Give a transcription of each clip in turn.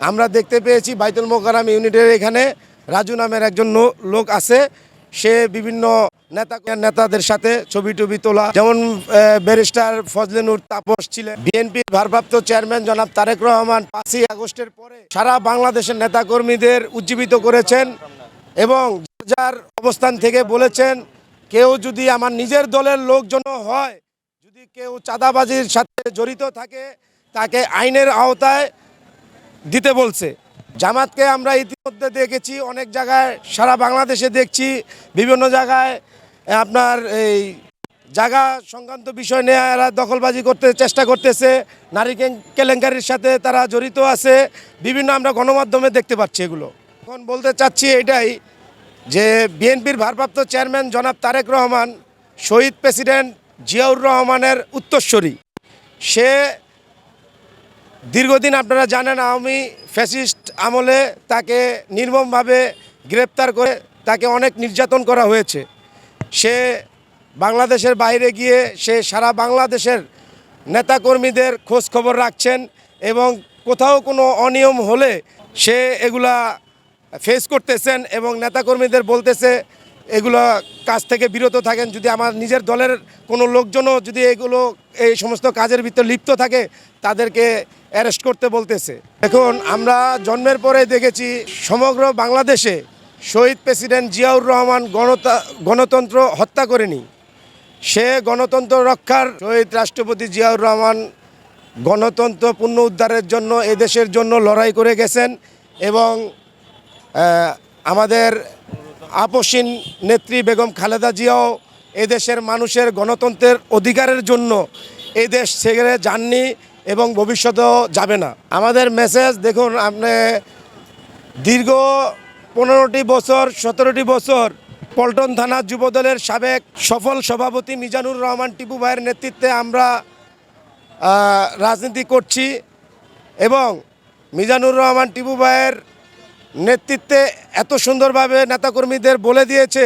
আমরা দেখতে পেয়েছি বাইতুল মোকারাম ইউনিটের এখানে। রাজু নামের একজন লোক আছে। সে বিভিন্ন নেতা নেতাদের সাথে ছবি টবি তোলা। যেমন ব্যারিস্টার ফজলেনুর তাপস ছিলেন। বিএনপির ভারপ্রাপ্ত চেয়ারম্যান জনাব তারেক রহমান পাঁচই আগস্টের পরে সারা বাংলাদেশের নেতাকর্মীদের উজ্জীবিত করেছেন এবং যার অবস্থান থেকে বলেছেন, কেউ যদি আমার নিজের দলের লোকজন হয়, যদি কেউ চাঁদাবাজির সাথে জড়িত থাকে, তাকে আইনের আওতায় দিতে বলছে। জামাতকে আমরা ইতিমধ্যে দেখেছি, অনেক জায়গায় সারা বাংলাদেশে দেখছি, বিভিন্ন জায়গায় আপনার এই জায়গা সংক্রান্ত বিষয় নিয়ে এরা দখলবাজি করতে চেষ্টা করতেছে। নারী কেলেঙ্কারির সাথে তারা জড়িত আছে। বিভিন্ন আমরা গণমাধ্যমে দেখতে পাচ্ছি এগুলো। এখন বলতে চাচ্ছি এটাই যে বিএনপির ভারপ্রাপ্ত চেয়ারম্যান জনাব তারেক রহমান, শহীদ প্রেসিডেন্ট জিয়াউর রহমানের উত্তরস্বরী সে দীর্ঘদিন আপনারা জানেন আওয়ামী ফ্যাসিস্ট আমলে তাকে নির্মমভাবে গ্রেপ্তার করে তাকে অনেক নির্যাতন করা হয়েছে। সে বাংলাদেশের বাইরে গিয়ে সে সারা বাংলাদেশের নেতাকর্মীদের খোঁজ খবর রাখছেন এবং কোথাও কোনো অনিয়ম হলে সে এগুলা ফেস করতেছেন এবং নেতাকর্মীদের বলতেছে এগুলো কাজ থেকে বিরত থাকেন, যদি আমার নিজের দলের কোনো লোকজনও যদি এগুলো, এই সমস্ত কাজের ভিতর লিপ্ত থাকে, তাদেরকে অ্যারেস্ট করতে বলতেছে। এখন আমরা জন্মের পরে দেখেছি সমগ্র বাংলাদেশে শহীদ প্রেসিডেন্ট জিয়াউর রহমান গণতা, গণতন্ত্র হত্যা করেনি। সে গণতন্ত্র রক্ষার শহীদ রাষ্ট্রপতি জিয়াউর রহমান গণতন্ত্র পুনঃ উদ্ধারের জন্য এদেশের জন্য লড়াই করে গেছেন এবং আমাদের আপসীন নেত্রী বেগম খালেদা জিয়াও এদেশের মানুষের গণতন্ত্রের অধিকারের জন্য এই দেশ ছেড়ে যাননি এবং ভবিষ্যতেও যাবে না। আমাদের মেসেজ দেখুন, আপনি দীর্ঘ পনেরোটি বছর, সতেরোটি বছর পল্টন থানা যুবদলের সাবেক সফল সভাপতি মিজানুর রহমান টিপু ভাইয়ের নেতৃত্বে আমরা রাজনীতি করছি এবং মিজানুর রহমান টিপু ভাইয়ের নেতৃত্বে এত সুন্দরভাবে নেতাকর্মীদের বলে দিয়েছে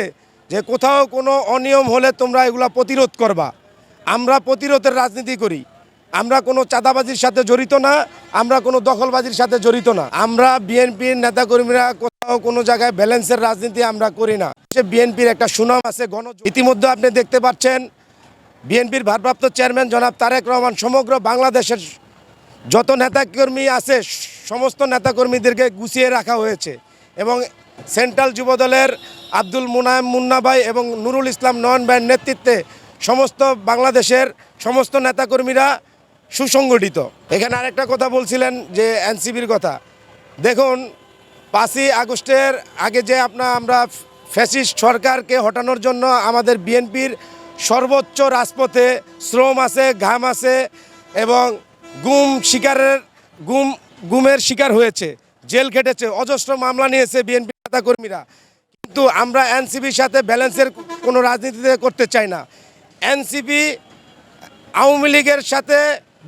যে কোথাও কোনো অনিয়ম হলে তোমরা এগুলো প্রতিরোধ করবা। আমরা প্রতিরোধের রাজনীতি করি। আমরা কোনো চাঁদাবাজির সাথে জড়িত না, আমরা কোনো দখলবাজির সাথে জড়িত না। আমরা বিএনপির নেতাকর্মীরা কোথাও কোনো জায়গায় ব্যালেন্সের রাজনীতি আমরা করি না। সে বিএনপির একটা সুনাম আছে, গণ ইতিমধ্যে আপনি দেখতে পাচ্ছেন, বিএনপির ভারপ্রাপ্ত চেয়ারম্যান জনাব তারেক রহমান সমগ্র বাংলাদেশের যত নেতাকর্মী আছে সমস্ত নেতাকর্মীদেরকে গুছিয়ে রাখা হয়েছে এবং সেন্ট্রাল যুবদলের আব্দুল মুনায়েম মুন্না ভাই এবং নুরুল ইসলাম নয়ন ভাইয়ের নেতৃত্বে সমস্ত বাংলাদেশের সমস্ত নেতাকর্মীরা সুসংগঠিত। এখানে আরেকটা কথা বলছিলেন যে এনসিবির কথা। দেখুন, পাঁচই আগস্টের আগে যে আপনার আমরা ফ্যাসিস্ট সরকারকে হটানোর জন্য আমাদের বিএনপির সর্বোচ্চ রাজপথে শ্রম আছে, ঘাম আছে এবং গুম শিকারের গুম গুমের শিকার হয়েছে, জেল খেটেছে, অজস্র মামলা নিয়েছে বিএনপি নেতাকর্মীরা। কিন্তু আমরা এনসিবির সাথে ব্যালেন্সের কোনো রাজনীতিতে করতে চাই না। এনসিপি আওয়ামী লীগের সাথে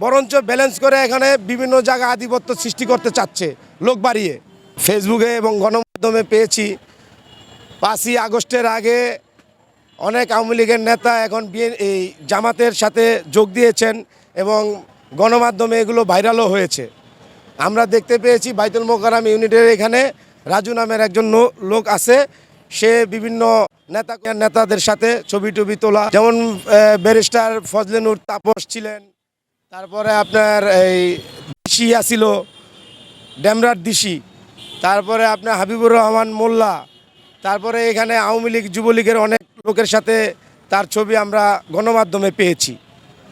বরঞ্চ ব্যালেন্স করে এখানে বিভিন্ন জায়গায় আধিপত্য সৃষ্টি করতে চাচ্ছে, লোক বাড়িয়ে। ফেসবুকে এবং গণমাধ্যমে পেয়েছি। পাঁচই আগস্টের আগে অনেক আওয়ামী লীগের নেতা এখন বিএন, এই জামাতের সাথে যোগ দিয়েছেন এবং গণমাধ্যমে এগুলো ভাইরালও হয়েছে। আমরা দেখতে পেয়েছি বাইতুল মোকারাম ইউনিটের এখানে। রাজু নামের একজন লোক আছে। সে বিভিন্ন নেতা নেতাদের সাথে ছবি টবি তোলা। যেমন ব্যারিস্টার ফজলেনুর তাপস ছিলেন। তারপরে আপনার এই দিশি আসিল ড্যামরার দিশি। তারপরে আপনার হাবিবুর রহমান মোল্লা। তারপরে এখানে আওয়ামী লীগ, যুবলীগের অনেক লোকের সাথে তার ছবি আমরা গণমাধ্যমে পেয়েছি।